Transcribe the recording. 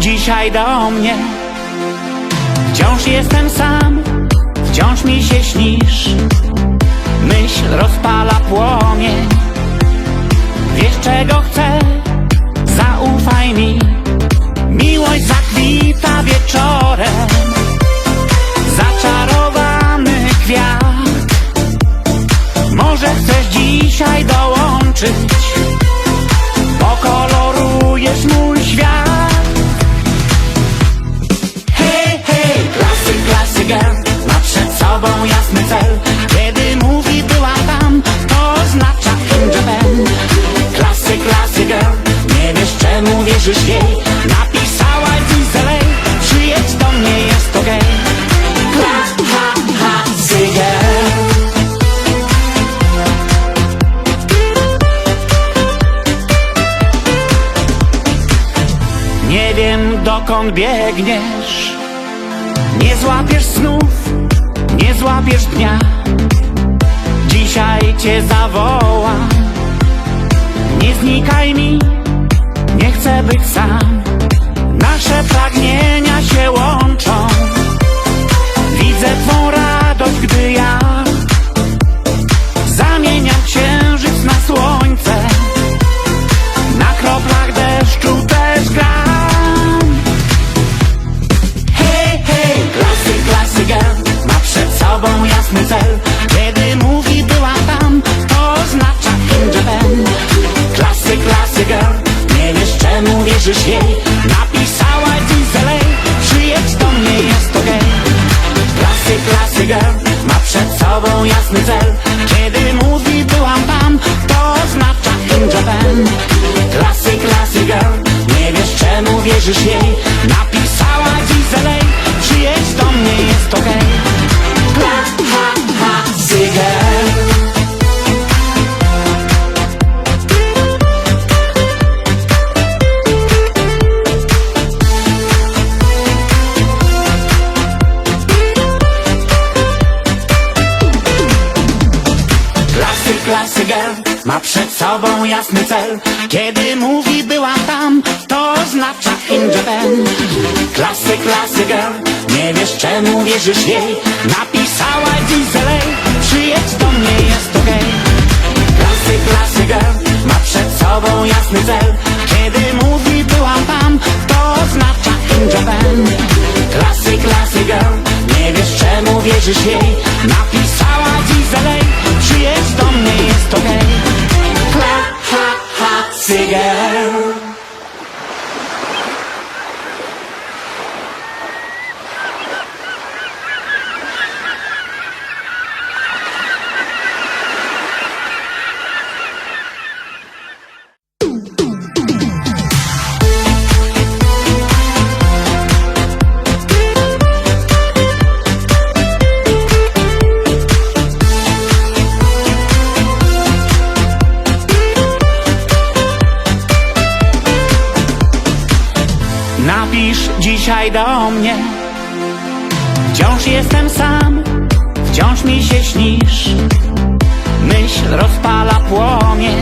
dzisiaj do mnie? Wciąż jestem sam, wciąż mi się śnisz. Myśl rozpala płomień. Wiesz czego chcę, zaufaj mi. Miłość zakwita wieczorem. Zaczarowany kwiat. Może chcesz dzisiaj dołączyć sobą jasny cel. Kiedy mówi była tam To oznacza in Japan Klasy, klasy girl Nie wiesz czemu wierzysz jej. Napisała dziś z LA Przyjedź do mnie, jest okej Kla, ha, ha, girl. Nie wiem dokąd biegniesz. Nie złapiesz snów Nie złapiesz dnia. Dzisiaj cię zawołam. Nie znikaj mi. Nie chcę być sam wierzysz jej Napisała dziś z LA Przyjedź do mnie, jest okej Klasy, klasy girl Ma przed sobą jasny cel. Kiedy mówi byłam tam To oznacza in Japan Klasy, klasy girl Nie wiesz czemu wierzysz jej. Napisała dziś z LA Przyjedź do mnie, jest okej Kla, Klasy, klasy girl Ma przed sobą jasny cel. Kiedy mówi była tam To oznacza in Japan Klasy, klasy girl Nie wiesz czemu wierzysz jej Napisała dziś Przyjedź do mnie, jest okej. Klasy, klasy girl Ma przed sobą jasny cel. Kiedy mówi byłam tam To oznacza in Japan Klasy, klasy girl Nie wiesz czemu wierzysz jej ha, Napisz dzisiaj do mnie? Wciąż jestem sam Wciąż mi się śnisz. Myśl rozpala płomień